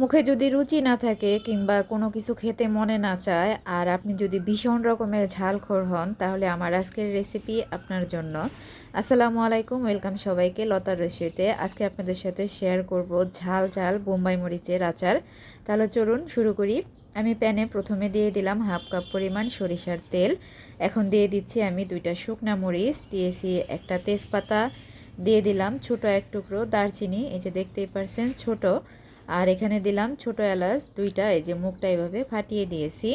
মুখে যদি রুচি না থাকে কিংবা কোনো কিছু খেতে মনে না চায়, আর আপনি যদি ভীষণ রকমের ঝালখোর হন, তাহলে আমার আজকের রেসিপি আপনার জন্য। আসসালামু আলাইকুম ওয়েলকাম সবাইকে লতার রেসিপিতে আজকে আপনাদের সাথে শেয়ার করব ঝাল ঝাল বোম্বাই মরিচের আচার। তাহলে চলুন শুরু করি। আমি প্যানে প্রথমে দিয়ে দিলাম হাফ কাপ পরিমাণ সরিষার তেল। এখন দিয়ে দিচ্ছি আমি দুইটা শুকনা মরিচ, দিয়েছি একটা তেজপাতা। দিয়ে দিলাম ছোট এক টুকরো দারচিনি, এই যে দেখতেই পারছেন, ছোটো। আর এখানে দিলাম ছোট এলাচ দুইটা, এই যে মুখটা এভাবে ফাটিয়ে দিয়েছি।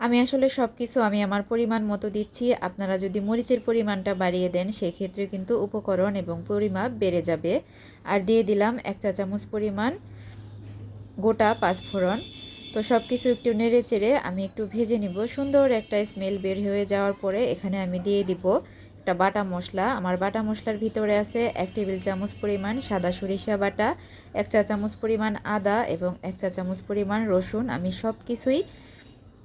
আমি আসলে সব কিছু আমি আমার পরিমাণ মতো দিচ্ছি। আপনারা যদি মরিচের পরিমাণটা বাড়িয়ে দেন, সেক্ষেত্রে কিন্তু উপকরণ এবং পরিমাপ বেড়ে যাবে। আর দিয়ে দিলাম এক চা চামচ পরিমাণ গোটা পাঁচফোড়ন। তো সব কিছু একটু নেড়ে চেড়ে আমি একটু ভেজে নিব। সুন্দর একটা স্মেল বের হয়ে যাওয়ার পরে এখানে আমি দিয়ে দিব একটা বাটা মশলা। আমার বাটা মশলার ভিতরে আছে এক টেবিল চামচ পরিমাণ সাদা সরিষা বাটা, এক চা চামচ পরিমাণ আদা এবং এক চা চামচ পরিমাণ রসুন। আমি সব কিছুই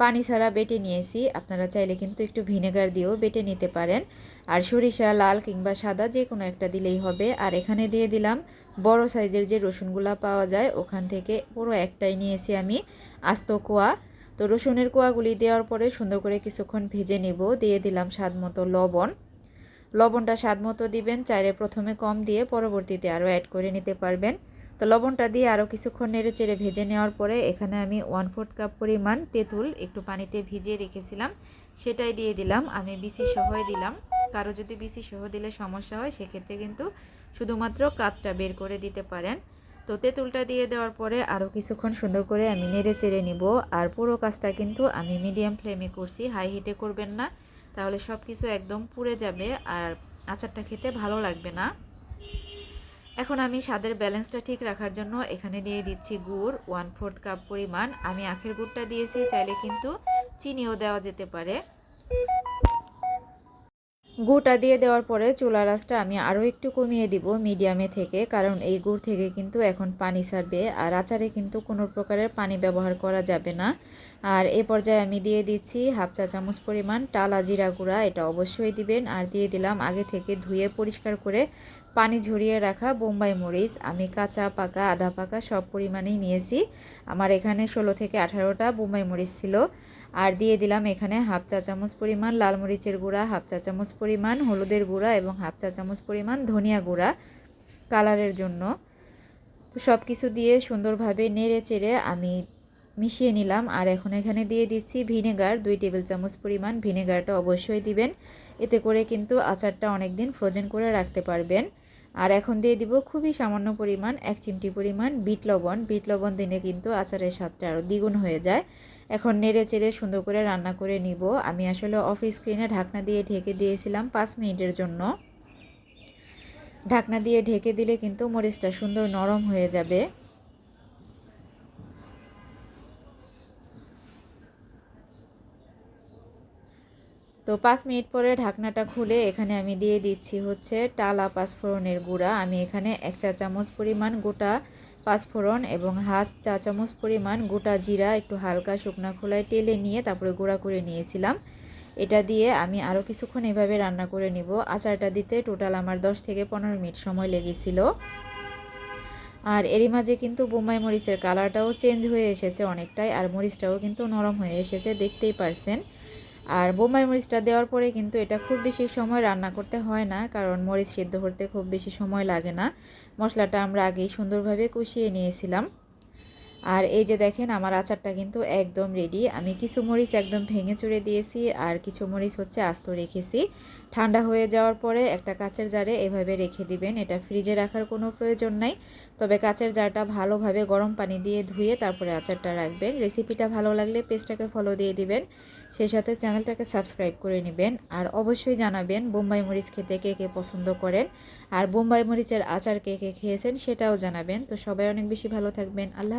পানি ছাড়া বেটে নিয়েছি। আপনারা চাইলে কিন্তু একটু ভিনেগার দিয়েও বেটে নিতে পারেন। আর সরিষা, লাল কিংবা সাদা যে কোনো একটা দিলেই হবে। আর এখানে দিয়ে দিলাম বড় সাইজের যে রসুনগুলা পাওয়া যায়, ওখান থেকে পুরো একটাই নিয়েছি আমি, আস্ত কোয়া। তো রসুনের কোয়াগুলি দেওয়ার পরে সুন্দর করে কিছুক্ষণ ভেজে নেব। দিয়ে দিলাম স্বাদ মতো লবণ। লবণটা স্বাদ মতো দিবেন, চাইলে প্রথমে কম দিয়ে পরবর্তীতে আরও অ্যাড করে নিতে পারবেন। তো লবণটা দিয়ে আরও কিছুক্ষণ নেড়ে চেড়ে ভেজে নেওয়ার পরে এখানে আমি ওয়ান ফোর্থ কাপ পরিমাণ তেঁতুল একটু পানিতে ভিজিয়ে রেখেছিলাম, সেটাই দিয়ে দিলাম। আমি বিসি সহই দিলাম। কারও যদি বিসি সহ দিলে সমস্যা হয়, সেক্ষেত্রে কিন্তু শুধুমাত্র কাপটা বের করে দিতে পারেন। তো তেঁতুলটা দিয়ে দেওয়ার পরে আরও কিছুক্ষণ সুন্দর করে আমি নেড়ে চেড়ে নিব। আর পুরো কাজটা কিন্তু আমি মিডিয়াম ফ্লেমে করছি হাই হিটে করবেন না। তাহলে সব কিছু একদম পুড়ে যাবে আর আচারটা খেতে ভালো লাগবে না। এখন আমি স্বাদের ব্যালেন্সটা ঠিক রাখার জন্য এখানে দিয়ে দিচ্ছি গুড় ওয়ান ফোর্থ কাপ পরিমাণ। আমি আখের গুড়টা দিয়েছি, চাইলে কিন্তু চিনিও দেওয়া যেতে পারে। গুড়টা দিয়ে দেওয়ার পরে চুলা রাসটা আমি আরও একটু কমিয়ে দিব মিডিয়ামে থেকে, কারণ এই গুড় থেকে কিন্তু এখন পানি ছাড়বে আর আচারে কিন্তু কোনো প্রকারের পানি ব্যবহার করা যাবে না। আর এ পর্যায়ে আমি দিয়ে দিচ্ছি হাফ চা চামচ পরিমাণ টালা জিরা গুঁড়া, এটা অবশ্যই দিবেন। আর দিয়ে দিলাম আগে থেকে ধুয়ে পরিষ্কার করে পানি ঝরিয়ে রাখা বোম্বাই মরিচ। আমি কাঁচা, পাকা, আধা পাকা সব পরিমাণেই নিয়েছি। আমার এখানে ষোলো থেকে আঠারোটা বোম্বাই মরিচ ছিল। আর দিয়ে দিলাম এখানে হাফ চা চামচ পরিমাণ লাল মরিচের গুঁড়া, হাফ চা চামচ পরিমাণ হলুদের গুঁড়া এবং হাফ চা চামচ পরিমাণ ধনিয়া গুঁড়া কালারের জন্য। তো সব কিছু দিয়ে সুন্দরভাবে নেড়ে চেড়ে আমি মিশিয়ে নিলাম। আর এখন এখানে দিয়ে দিচ্ছি ভিনেগার, দুই টেবিল চামচ পরিমাণ ভিনেগারটা অবশ্যই দিবেন। এতে করে কিন্তু আচারটা অনেক দিন ফ্রোজেন করে রাখতে পারবেন। আর এখন দিয়ে দিব খুবই সামান্য পরিমাণ এক চিমটি পরিমাণ বিট লবণ। বিট লবণ দিলে কিন্তু আচারের স্বাদটা আরও দ্বিগুণ হয়ে যায়। এখন নেড়ে চেড়ে সুন্দর করে রান্না করে নিব। আমি আসলে অফ স্ক্রিনে ঢাকনা দিয়ে ঢেকে দিয়েছিলাম পাঁচ মিনিটের জন্য। ঢাকনা দিয়ে ঢেকে দিলে কিন্তু মরিচটা সুন্দর নরম হয়ে যাবে। তো পাঁচ মিনিট পরে ঢাকনাটা খুলে এখানে আমি দিয়ে দিচ্ছি হচ্ছে টালা পাঁচফোড়নের গুঁড়া। আমি এখানে এক চা চামচ পরিমাণ গোটা পাঁচফোড়ন এবং হাফ চা চামচ পরিমাণ গোটা জিরা একটু হালকা শুকনা খোলায় টেলে নিয়ে তারপরে গুঁড়া করে নিয়েছিলাম। এটা দিয়ে আমি আরও কিছুক্ষণ এভাবে রান্না করে নিব। আচারটা দিতে টোটাল আমার 10 থেকে পনেরো মিনিট সময় লেগেছিল। আর এরই মাঝে কিন্তু বোম্বাই মরিচের কালারটাও চেঞ্জ হয়ে এসেছে অনেকটাই, আর মরিচটাও কিন্তু নরম হয়ে এসেছে, দেখতেই পারছেন। আর বোম্বাই মরিচটা দেওয়ার পরে কিন্তু এটা খুব বেশি সময় রান্না করতে হয় না, কারণ মরিচ সেদ্ধ করতে খুব বেশি সময় লাগে না। মশলাটা আমরা আগেই সুন্দরভাবে কষিয়ে নিয়েছিলাম। আর এই যে দেখেন, আমার আচারটা কিন্তু একদম রেডি আমি কিছু মরিচ একদম ভেঙে চুড়ে দিয়েছি আর কিছু মরিচ হচ্ছে আস্ত রেখেছি। ঠান্ডা হয়ে যাওয়ার পরে একটা কাচের জারে এভাবে রেখে দিবেন। এটা ফ্রিজে রাখার কোনো প্রয়োজন নাই। তবে কাচের জারটা ভালোভাবে গরম পানি দিয়ে ধুয়ে তারপরে আচারটা রাখবেন। রেসিপিটা ভালো লাগলে পেজটাকে ফলো দিয়ে দিবেন। সেই সাথে চ্যানেলটাকে সাবস্ক্রাইব করে নেবেন। আর অবশ্যই জানাবেন বোম্বাই মরিচ খেতে কে কে পছন্দ করেন আর বোম্বাই মরিচের আচার কে কে খেয়েছেন সেটাও জানাবেন। তো সবাই অনেক বেশি ভালো থাকবেন। আল্লাহ